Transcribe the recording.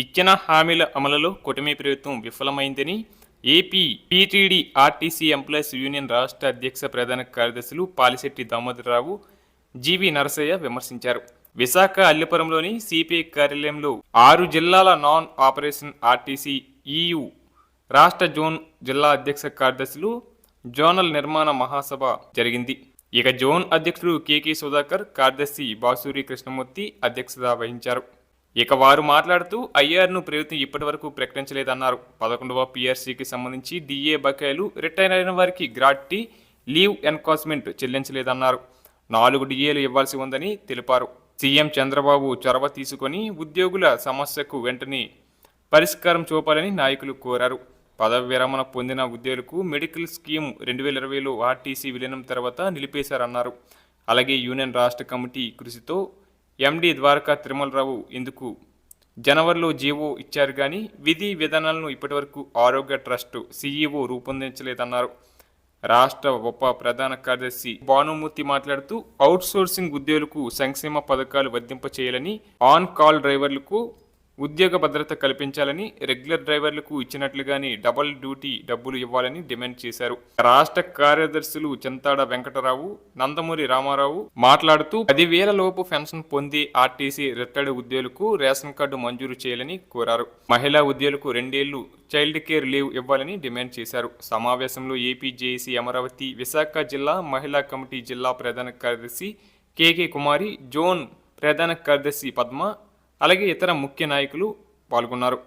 ఇచ్చిన హామీల అమలులో కూటమి ప్రభుత్వం విఫలమైందని AP PTD RTC employees union రాష్ట్ర అధ్యక్ష ప్రధాన కార్యదర్శులు పాలిశెట్టి దామోదరరావు జీవి నరసయ్య విమర్శించారు. విశాఖ అల్లిపురంలోని సిపిఐ కార్యాలయంలో ఆరు జిల్లాల నాన్ ఆపరేషన్ ఆర్టీసీ ఈయు రాష్ట్ర జోన్ జిల్లా అధ్యక్ష కార్యదర్శులు జోనల్ నిర్మాణ మహాసభ జరిగింది. ఇక జోన్ అధ్యక్షుడు కేకే సుధాకర్ కార్యదర్శి బాసూరి కృష్ణమూర్తి అధ్యక్షత వహించారు. ఇక వారు మాట్లాడుతూ ఐఆర్ను ప్రభుత్వం ఇప్పటివరకు ప్రకటించలేదన్నారు. పదకొండవ పిఆర్సీకి సంబంధించి డిఏ బకాయిలు రిటైర్ అయిన వారికి గ్రాట్టీ లీవ్ ఎన్కాస్మెంట్ చెల్లించలేదన్నారు. నాలుగు డిఏలు ఇవ్వాల్సి ఉందని తెలిపారు. సీఎం చంద్రబాబు చొరవ తీసుకొని ఉద్యోగుల సమస్యకు వెంటనే పరిష్కారం చూపాలని నాయకులు కోరారు. పదవి విరమణ పొందిన ఉద్యోగులకు మెడికల్ స్కీమ్ రెండు వేల ఇరవైలో ఆర్టీసీ విలీనం తర్వాత నిలిపేశారన్నారు. అలాగే యూనియన్ రాష్ట్ర కమిటీ కృషితో ఎండి ద్వారకా తిరుమలరావు ఇందుకు జనవరిలో జీవో ఇచ్చారు కానీ విధి విధానాలను ఇప్పటివరకు ఆరోగ్య ట్రస్ట్ సీఈఓ రూపొందించలేదన్నారు. రాష్ట్ర ఉప ప్రధాన కార్యదర్శి భానుమూర్తి మాట్లాడుతూ అవుట్సోర్సింగ్ ఉద్యోగులకు సంక్షేమ పథకాలు వర్తింప చేయాలని ఆన్ కాల్ డ్రైవర్లకు ఉద్యోగ భద్రత కల్పించాలని రెగ్యులర్ డ్రైవర్లకు ఇచ్చినట్లుగానే డబుల్ డ్యూటీ డబ్బులు ఇవ్వాలని డిమాండ్ చేశారు. రాష్ట్ర కార్యదర్శులు చింతాడ వెంకటరావు నందమూరి రామారావు మాట్లాడుతూ పదివేల లోపు పెన్షన్ పొంది ఆర్టీసీ రిటైర్డ్ ఉద్యోగులకు రేషన్ కార్డు మంజూరు చేయాలని కోరారు. మహిళా ఉద్యోగులకు రెండేళ్ళు చైల్డ్ కేర్ లీవ్ ఇవ్వాలని డిమాండ్ చేశారు. సమావేశంలో ఏపీ జేఏసీ అమరావతి విశాఖ జిల్లా మహిళా కమిటీ జిల్లా ప్రధాన కార్యదర్శి కేకే కుమారి జోన్ ప్రధాన కార్యదర్శి పద్మ అలాగే ఇతర ముఖ్య నాయకులు పాల్గొన్నారు.